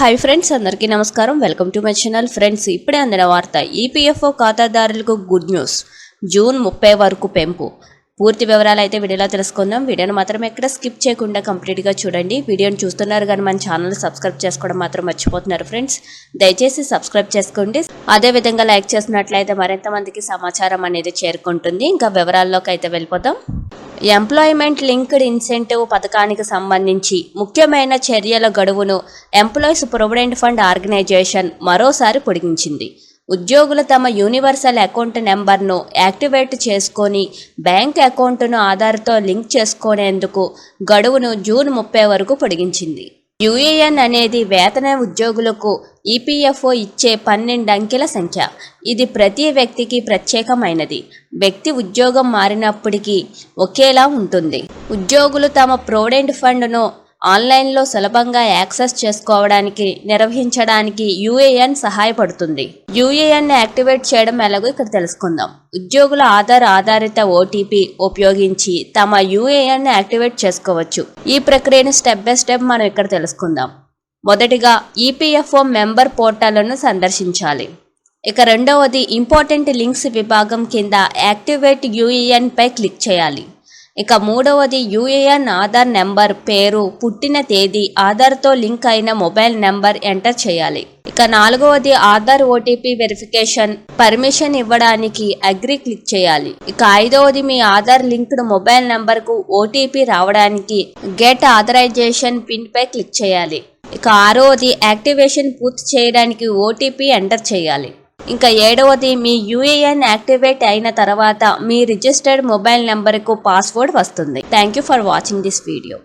Hi friends అందరికీ నమస్కారం. Welcome to my channel friends ఇప్పుడే అందిన వార్త ఈపీఎఫ్ఓ ఖాతాదారులకు గుడ్ న్యూస్ జూన్ ముప్పై వరకు పెంపు. పూర్తి వివరాలు అయితే వీడియోలో తెలుసుకుందాం. వీడియోని మాత్రం ఎక్కడ స్కిప్ చేయకుండా కంప్లీట్గా చూడండి. వీడియోని చూస్తున్నారు కానీ మన ఛానల్ సబ్స్క్రైబ్ చేసుకోవడం మాత్రం మర్చిపోతున్నారు ఫ్రెండ్స్ దయచేసి సబ్స్క్రైబ్ చేసుకోండి. అదే విధంగా లైక్ చేసినట్లయితే మరింత మందికి సమాచారం అనేది చేరుకుంటుంది. ఇంకా వివరాల్లోకి అయితే వెళ్ళిపోతాం ఎంప్లాయ్మెంట్ లింక్డ్ ఇన్సెంటివ్ పథకానికి సంబంధించి ముఖ్యమైన చర్యల గడువును ఎంప్లాయీస్ ప్రొవిడెంట్ ఫండ్ ఆర్గనైజేషన్ మరోసారి పొడిగించింది. ఉద్యోగులు తమ యూనివర్సల్ అకౌంట్ నెంబర్ను యాక్టివేట్ చేసుకొని బ్యాంక్ అకౌంట్ను ఆధార్తో లింక్ చేసుకునేందుకు గడువును జూన్ ముప్పై వరకు పొడిగించింది. యుఏఎన్ అనేది వేతన ఉద్యోగులకు ఈపీఎఫ్ఓ ఇచ్చే పన్నెండు అంకెల సంఖ్య. ఇది ప్రతి వ్యక్తికి ప్రత్యేకమైనది. వ్యక్తి ఉద్యోగం మారినప్పటికీ ఒకేలా ఉంటుంది. ఉద్యోగులు తమ ప్రొవిడెంట్ ఫండ్ను ఆన్లైన్లో సులభంగా యాక్సెస్ చేసుకోవడానికి నిర్వహించడానికి యూఏఎన్ సహాయపడుతుంది. యూఏఎన్ యాక్టివేట్ చేయడం ఎలాగో ఇక్కడ తెలుసుకుందాం. ఉద్యోగుల ఆధార్ ఆధారిత ఓటీపీ ఉపయోగించి తమ యూఏఎన్ యాక్టివేట్ చేసుకోవచ్చు. ఈ ప్రక్రియను స్టెప్ బై స్టెప్ మనం ఇక్కడ తెలుసుకుందాం. మొదటిగా ఈపీఎఫ్ఓ మెంబర్ పోర్టల్ను సందర్శించాలి. ఇక రెండవది ఇంపార్టెంట్ లింక్స్ విభాగం కింద యాక్టివేట్ యూఏఎన్ పై క్లిక్ చేయాలి. ఇక మూడవది యూఏఎన్ ఆధార్ నెంబర్ పేరు పుట్టిన తేదీ ఆధార్తో లింక్ అయిన మొబైల్ నెంబర్ ఎంటర్ చేయాలి. ఇక నాలుగవది ఆధార్ ఓటీపీ వెరిఫికేషన్ పర్మిషన్ ఇవ్వడానికి అగ్రి క్లిక్ చేయాలి. ఇక ఐదవది మీ ఆధార్ లింక్డ్ మొబైల్ నెంబర్కు ఓటీపీ రావడానికి గెట్ ఆథరైజేషన్ పిన్ పై క్లిక్ చేయాలి. ఇక ఆరవది యాక్టివేషన్ పూర్తి చేయడానికి ఓటీపీ ఎంటర్ చేయాలి. ఇంకా ఏడవది మీ యూఏఎన్ యాక్టివేట్ అయిన తర్వాత మీ రిజిస్టర్డ్ మొబైల్ నెంబర్కు పాస్వర్డ్ వస్తుంది. Thank you for watching this video.